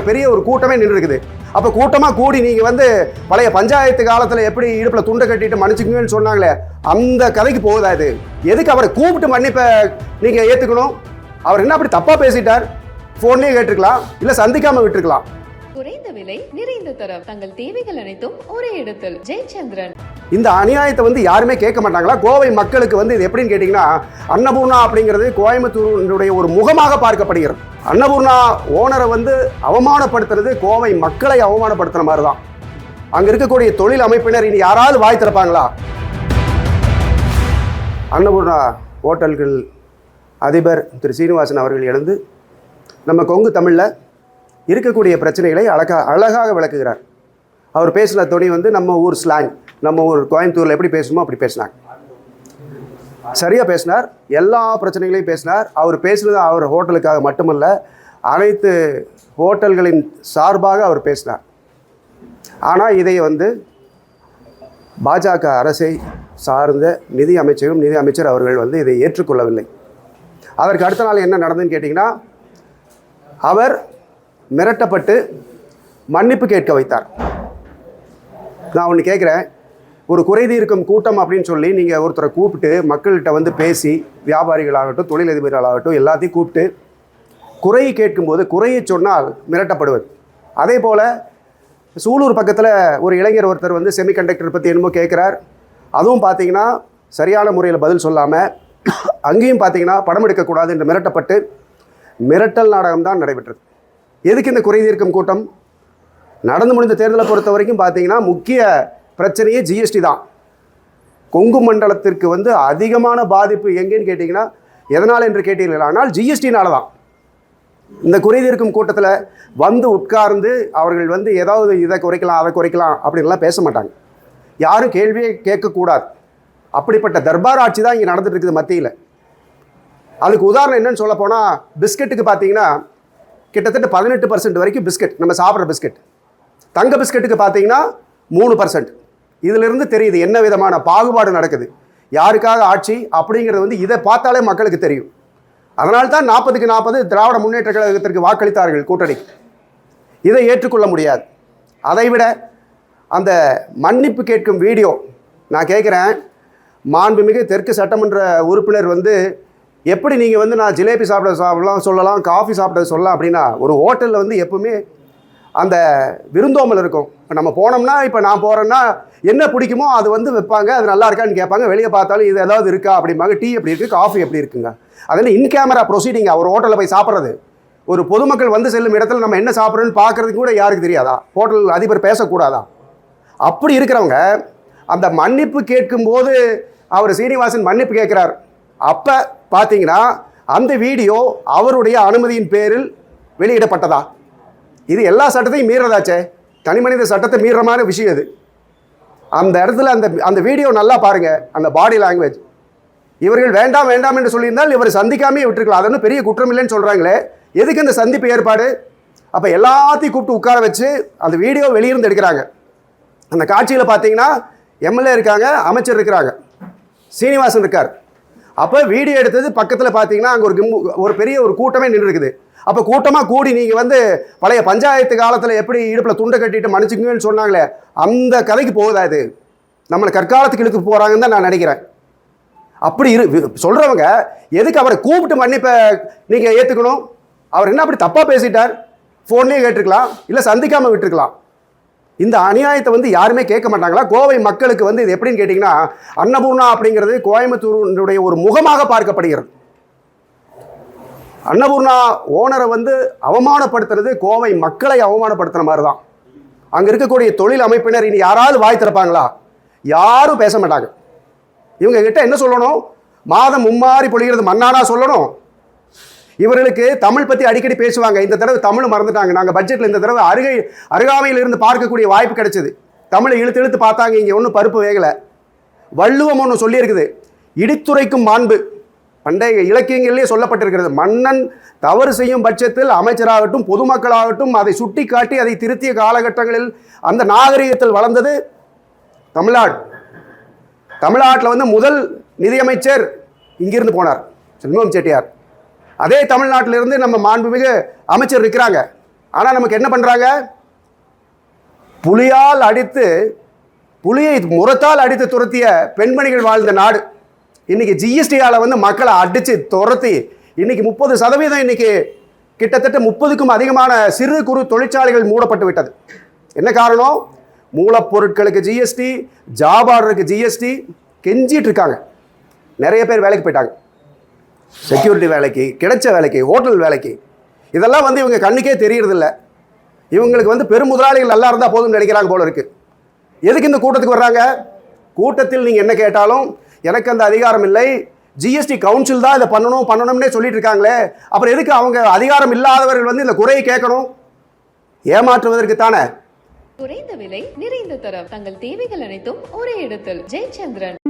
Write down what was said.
ஒரு பெரிய ஒரு கூட்டமே நின்று இருக்குது அப்போ கூட்டமாக கூடி நீங்கள் வந்து பழைய பஞ்சாயத்து காலத்தில் எப்படி இடுப்பில் துண்டை கட்டிட்டு மன்னிச்சுக்குங்கன்னு சொன்னாங்களே அந்த கதைக்கு போகுதா இது? எதுக்கு அவரை கூப்பிட்டு மன்னிப்பை நீங்கள் ஏற்றுக்கணும் அவர் என்ன அப்படி தப்பாக பேசிட்டார்? ஃபோன்லேயே கேட்டிருக்கலாம் இல்லை சந்திக்காமல் விட்டுருக்கலாம். விலை நிறைந்த தரம். தங்கள் தேவைகள் அனைத்தும் ஒரே இடத்தில். ஜெயச்சந்திரன். இந்த அநியாயத்தை வந்து யாருமே கேட்க மாட்டாங்களா? கோவை மக்களுக்கு வந்து இது எப்படின்னு கேட்டிங்கன்னா அன்னபூர்ணா அப்படிங்கிறது கோயம்புத்தூருடைய ஒரு முகமாக பார்க்கப்படுகிறது. அன்னபூர்ணா ஓனரை வந்து அவமானப்படுத்துறது கோவை மக்களை அவமானப்படுத்துற மாதிரி தான் அங்கே இருக்கக்கூடிய தொழில் அமைப்பினர் இனி யாராவது வாய் திறப்பாங்களா? அன்னபூர்ணா ஹோட்டல்கள் அதிபர் திரு சீனிவாசன் அவர்கள் எழுந்து நம்ம கொங்கு தமிழில் இருக்கக்கூடிய பிரச்சனைகளை அழகா அழகாக விளக்குகிறார். அவர் பேசின துணி வந்து நம்ம ஊர் ஸ்லாங் நம்ம ஊர் கோயம்புத்தூரில் எப்படி பேசணுமோ அப்படி பேசினாங்க. சரியாக பேசினார் எல்லா பிரச்சனைகளையும் பேசினார். அவர் பேசுனது அவர் ஹோட்டலுக்காக மட்டுமல்ல அனைத்து ஹோட்டல்களின் சார்பாக அவர் பேசினார். ஆனால் இதை வந்து பாஜக அரசை சார்ந்த நிதி அமைச்சரும் நிதி அமைச்சர் அவர்கள் வந்து இதை ஏற்றுக்கொள்ளவில்லை. அதற்கு அடுத்த நாள் என்ன நடந்ததுன்னு கேட்டிங்கன்னா அவர் மிரட்டப்பட்டு மன்னிப்பு கேட்க வைத்தார். நான் ஒன்று கேட்குறேன் ஒரு குறைதீர்க்கும் கூட்டம் அப்படின்னு சொல்லி நீங்கள் ஒருத்தரை கூப்பிட்டு மக்கள்கிட்ட வந்து பேசி வியாபாரிகளாகட்டும் தொழிலதிபர்களாகட்டும் எல்லாத்தையும் கூப்பிட்டு குறையை கேட்கும்போது குறையை சொன்னால் மிரட்டப்படுவது. அதே போல் சூலூர் பக்கத்தில் ஒரு இளைஞர் ஒருத்தர் வந்து செமிகண்டக்டர் பற்றி என்னமோ கேட்குறார் அதுவும் பார்த்தீங்கன்னா சரியான முறையில் பதில் சொல்லாமல் அங்கேயும் பார்த்தீங்கன்னா படம் எடுக்கக்கூடாது என்று மிரட்டப்பட்டு மிரட்டல் நாடகம் தான் நடைபெற்றது. எதுக்கு இந்த குறைதீர்க்கும் கூட்டம்? நடந்து முடிந்த தேர்தலை பொறுத்த வரைக்கும் பார்த்தீங்கன்னா முக்கிய பிரச்சனையே ஜிஎஸ்டி தான். கொங்கு மண்டலத்திற்கு வந்து அதிகமான பாதிப்பு எங்கேன்னு கேட்டிங்கன்னா எதனால் என்று கேட்டீர்கள்? ஆனால் ஜிஎஸ்டினால தான். இந்த குறைதீர்க்கும் கூட்டத்தில் வந்து உட்கார்ந்து அவர்கள் வந்து ஏதாவது இதை குறைக்கலாம் அதை குறைக்கலாம் அப்படின்லாம் பேச மாட்டாங்க. யாரும் கேள்வியே கேட்கக்கூடாது. அப்படிப்பட்ட தர்பார் ஆட்சி தான் இங்கே நடந்துட்டு இருக்குது மத்தியில். அதுக்கு உதாரணம் என்னன்னு சொல்ல போனால் பிஸ்கெட்டுக்கு பார்த்தீங்கன்னா கிட்டத்தட்ட பதினெட்டு பர்சன்ட் வரைக்கும் பிஸ்கட் நம்ம சாப்பிட்ற பிஸ்கட். தங்க பிஸ்கட்டுக்கு பார்த்தீங்கன்னா மூணு பர்சன்ட் இதிலிருந்து தெரியுது என்ன விதமான பாகுபாடு நடக்குது. யாருக்காக ஆட்சி? அப்படிங்கிறது வந்து இதை பார்த்தாலே மக்களுக்கு தெரியும். அதனால தான் நாற்பதுக்கு நாற்பது திராவிட முன்னேற்ற கழகத்திற்கு வாக்களித்தார்கள் கூட்டணி. இதை ஏற்றுக்கொள்ள முடியாது. அதைவிட அந்த மன்னிப்பு கேட்கும் வீடியோ நான் கேட்குறேன் மாண்புமிகு தெற்கு சட்டமன்ற உறுப்பினர் வந்து எப்படி நீங்கள் வந்து நான் ஜிலேபி சாப்பிட சாப்பிடலாம் சொல்லலாம் காஃபி சாப்பிட சொல்லலாம் அப்படின்னா ஒரு ஹோட்டலில் வந்து எப்பவுமே அந்த விருந்தோம்பல் இருக்கும். இப்போ நம்ம போனோம்னா இப்போ நான் போகிறேன்னா என்ன பிடிக்குமோ அது வந்து வைப்பாங்க அது நல்லா இருக்கான்னு கேட்பாங்க வெளியே பார்த்தாலும் இது ஏதாவது இருக்கா அப்படிம்பாங்க டீ எப்படி இருக்குது காஃபி எப்படி இருக்குங்க? அதனால் இன் கேமரா ப்ரொசீடிங்கா ஒரு ஹோட்டலில் போய் சாப்பிட்றது. ஒரு பொதுமக்கள் வந்து செல்லும் இடத்துல நம்ம என்ன சாப்பிட்றோன்னு பார்க்குறதுக்கு கூட யாருக்கு தெரியாதா? ஹோட்டல் அதிபர் பேசக்கூடாதா? அப்படி இருக்கிறவங்க அந்த மன்னிப்பு கேட்கும்போது அவர் சீனிவாசன் மன்னிப்பு கேட்குறார். அப்போ பார்த்தீங்கன்னா அந்த வீடியோ அவருடைய அனுமதியின் பேரில் வெளியிடப்பட்டதா? இது எல்லா சட்டத்தையும் மீறதாச்சே? தனி மனித சட்டத்தை மீறமான விஷயம் இது. அந்த இடத்துல அந்த அந்த வீடியோ நல்லா பாருங்கள் அந்த பாடி லாங்குவேஜ் இவர்கள் வேண்டாம் வேண்டாம் என்று சொல்லியிருந்தால் இவர் சந்திக்காமே விட்டுருக்கலாம். அது ஒன்றும் பெரிய குற்றம் இல்லைன்னு சொல்கிறாங்களே எதுக்கு இந்த சந்திப்பு ஏற்பாடு? அப்போ எல்லாத்தையும் கூப்பிட்டு உட்கார வச்சு அந்த வீடியோ வெளியிருந்து எடுக்கிறாங்க. அந்த காட்சியில் பார்த்தீங்கன்னா எம்எல்ஏ இருக்காங்க அமைச்சர் இருக்கிறாங்க. சீனிவாசன் இருக்கார். அப்போ வீடியோ எடுத்தது பக்கத்தில் பார்த்தீங்கன்னா அங்கே ஒரு கிம்பு ஒரு பெரிய ஒரு கூட்டமே நின்று இருக்குது அப்போ கூட்டமாக கூடி நீங்கள் வந்து பழைய பஞ்சாயத்து காலத்தில் எப்படி இடுப்பில் துண்டை கட்டிட்டு மன்னிச்சுக்குங்கன்னு சொன்னாங்களே அந்த கதைக்கு போகுதா இது? நம்மளை கற்காலத்துக்கு இழுத்து போகிறாங்கன்னு தான் நான் நினைக்கிறேன். அப்படி இரு சொல்கிறவங்க எதுக்கு அவரை கூப்பிட்டு மன்னிப்பை நீங்கள் ஏற்றுக்கணும் அவர் என்ன அப்படி தப்பாக பேசிட்டார்? ஃபோன்லேயே கேட்டிருக்கலாம் இல்லை சந்திக்காமல் விட்டுருக்கலாம். இந்த அநியாயத்தை வந்து யாருமே கேட்க மாட்டாங்களா? கோவை மக்களுக்கு வந்து இது எப்படின்னு கேட்டிங்கன்னா அன்னபூர்ணா அப்படிங்கிறது கோயம்புத்தூருடைய ஒரு முகமாக பார்க்கப்படுகிறது. அன்னபூர்ணா ஓனரை வந்து அவமானப்படுத்துறது கோவை மக்களை அவமானப்படுத்துகிற மாதிரி தான் அங்கே இருக்கக்கூடிய தொழில் அமைப்பினர் இனி யாராவது வாய் திறப்பாங்களா? யாரும் பேச மாட்டாங்க. இவங்க கிட்ட என்ன சொல்லணும்? மாதம் மும்மாறி பொழிகிறது மண்ணானா சொல்லணும்? இவர்களுக்கு தமிழ் பற்றி அடிக்கடி பேசுவாங்க. இந்த தடவை தமிழ் மறந்துட்டாங்க. நாங்கள் பட்ஜெட்டில் இந்த தடவை அருகை அருகாமையில் இருந்து பார்க்கக்கூடிய வாய்ப்பு கிடைச்சது. தமிழை இழுத்து இழுத்து பார்த்தாங்க. இங்கே ஒன்றும் பருப்பு வேகலை. வள்ளுவம் ஒன்று சொல்லியிருக்குது. இடித்துரைக்கும் மாண்பு. பண்டைய இலக்கியங்களிலே சொல்லப்பட்டிருக்கிறது. மன்னன் தவறு செய்யும் பட்சத்தில் அமைச்சராகட்டும் பொதுமக்களாகட்டும் அதை சுட்டி காட்டி அதை திருத்திய காலகட்டங்களில் அந்த நாகரிகத்தில் வளர்ந்தது தமிழ்நாடு. தமிழ்நாட்டில் வந்து முதல் நிதியமைச்சர் இங்கிருந்து போனார். செல்வம் செட்டியார். அதே தமிழ்நாட்டிலிருந்து நம்ம மாண்புமிகு அமைச்சர் இருக்கிறாங்க ஆனால் நமக்கு என்ன பண்ணுறாங்க புலியால் அடித்து புலியை முரத்தால் அடித்து துரத்திய பெண்மணிகள் வாழ்ந்த நாடு. இன்றைக்கி ஜிஎஸ்டியால் வந்து மக்களை அடித்து துரத்தி இன்னைக்கு முப்பது சதவீதம் இன்னைக்கு கிட்டத்தட்ட முப்பதுக்கும் அதிகமான சிறு குறு தொழிற்சாலைகள் மூடப்பட்டு விட்டது. என்ன காரணம்? மூலப்பொருட்களுக்கு ஜிஎஸ்டி ஜாப் ஆர்டருக்கு ஜிஎஸ்டி கெஞ்சிட்டு இருக்காங்க. நிறைய பேர் வேலைக்கு போயிட்டாங்க. செக்யூரிட்டி வேலைக்கு கிடைச்ச வேலைக்கு ஹோட்டல் வேலைக்கு. இதெல்லாம் வந்து இவங்க கண்ணுக்கே தெரியறதில்ல. இவங்களுக்கு வந்து பெரும் முதலாளிகள் நல்லா இருந்தால் போதும்னு நினைக்கிறாங்க போல இருக்கு. எதுக்கு இந்த கூட்டத்துக்கு வர்றாங்க? கூட்டத்தில் நீங்கள் என்ன கேட்டாலும் எனக்கு அந்த அதிகாரம் இல்லை. ஜிஎஸ்டி கவுன்சில் தான் இதை பண்ணணும் பண்ணணும்னே சொல்லிட்டு இருக்காங்களே. அப்புறம் எதுக்கு அவங்க அதிகாரம் இல்லாதவர்கள் வந்து இந்த குறையை கேட்கணும்? ஏமாற்றுவதற்கு தானே? குறைந்த விலை நிறைந்த தரம். தங்கள் தேவைகள் அனைத்தும் ஒரே இடத்தில். ஜெயச்சந்திரன்.